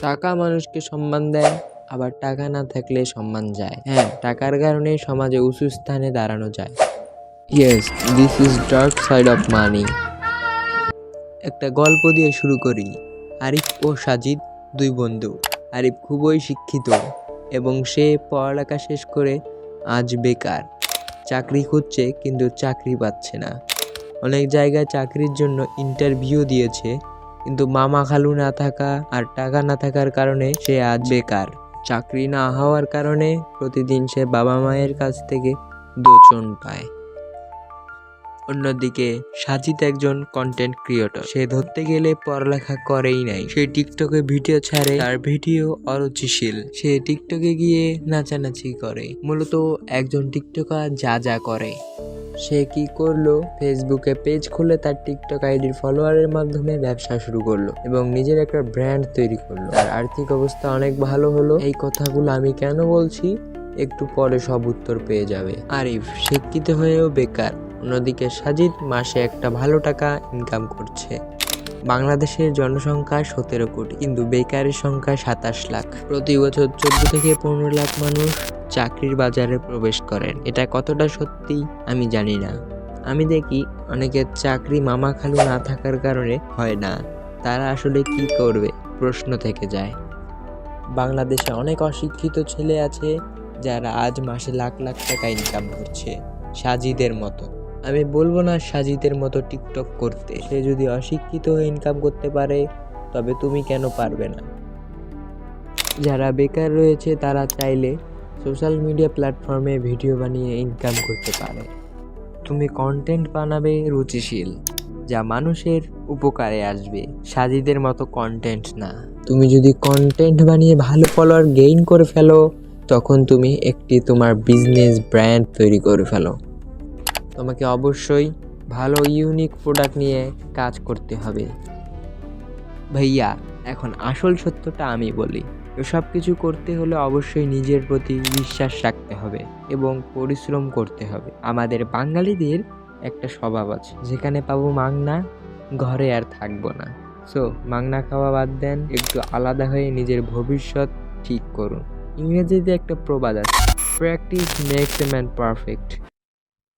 টাকা মানুষকে সম্মান দেয়, আবার টাকা না থাকলে সম্মান যায়। হ্যাঁ টাকার কারণে সমাজে উঁচু স্থানে দাঁড়ানো যায়। Yes this is dark side of money একটা গল্প দিয়ে শুরু করি। আরিফ ও সাজিদ, দুই বন্ধু। আরিফ খুবই শিক্ষিত এবং সে পড়ালেখা শেষ করে আজ বেকার। চাকরি খুঁজছে, কিন্তু চাকরি পাচ্ছে না। অনেক জায়গায় চাকরির জন্য ইন্টারভিউ দিয়েছে। কিন্তু মামা খালু না থাকা আর টাকা না থাকার কারণে সে আজ বেকার। চাকরি না হওয়ার কারণে প্রতিদিন সে বাবা মায়ের কাছ থেকে দোচন পায়। অন্যদিকে সাজিদ একজন কন্টেন্ট ক্রিয়েটর সে ধরতে গেলে পড়ালেখা করেই নাই। সে টিকটকে ভিডিও ছাড়ে, তার ভিডিও অরুচিশীল। সে টিকটকে গিয়ে নাচানাচি করে। মূলত একজন টিকটকার যা যা করে। সে কি করল? ফেসবুকে পেজ খুলে তার টিকটক আইডির ফলোয়ারের মাধ্যমে ব্যবসা শুরু করল এবং নিজের একটা ব্র্যান্ড তৈরি করল। তার আর্থিক অবস্থা অনেক ভালো হলো। এই কথাগুলো আমি কেন বলছি? একটু পরে সব উত্তর পেয়ে যাবে। আরিফ শিক্ষিত হয়েও বেকার। অন্যদিকে সাজিদ মাসে একটা ভালো টাকা ইনকাম করছে। বাংলাদেশের জনসংখ্যা সতেরো কোটি, কিন্তু বেকারের সংখ্যা সাতাশ লাখ। প্রতি বছর চোদ্দ থেকে পনেরো লাখ মানুষ চাকরির বাজারে প্রবেশ করেন। এটা কতটা সত্যি আমি জানি না। আমি দেখি অনেকের চাকরি মামা খালু না থাকার কারণে হয় না। তারা আসলে কি করবে? প্রশ্ন থেকে যায়। বাংলাদেশে অনেক অশিক্ষিত ছেলে আছে যারা আজ মাসে লাখ লাখ টাকা ইনকাম করছে, সাজিদের মতো। আমি বলব না সাজিদের মতো টিকটক করতে। সে যদি অশিক্ষিত হয়ে ইনকাম করতে পারে, তবে তুমি কেন পারবে না? যারা বেকার রয়েছে তারা চাইলে সোশ্যাল মিডিয়া প্ল্যাটফর্মে ভিডিও বানিয়ে ইনকাম করতে পারে। তুমি কন্টেন্ট বানাবে রুচিশীল, যা মানুষের উপকারে আসবে। সাজিদের মতো কন্টেন্ট না। তুমি যদি কন্টেন্ট বানিয়ে ভালো ফলোয়ার গেইন করে ফেলো, তখন তুমি একটি তোমার বিজনেস ব্র্যান্ড তৈরি করে ফেলো। তোমাকে অবশ্যই ভালো ইউনিক প্রোডাক্ট নিয়ে কাজ করতে হবে। ভাইয়া, এখন আসল সত্যটা আমি বলি। এসব কিছু করতে হলে অবশ্যই নিজের প্রতি বিশ্বাস রাখতে হবে এবং পরিশ্রম করতে হবে। আমাদের বাঙালিদের একটা স্বভাব আছে, যেখানে পাবো মাংনা, ঘরে আর থাকব না। সো মাংনা খাওয়া বাদ দেন, একটু আলাদা হয়ে নিজের ভবিষ্যৎ ঠিক করুন। ইংরেজিতে একটা প্রবাদ আছে practice makes a man perfect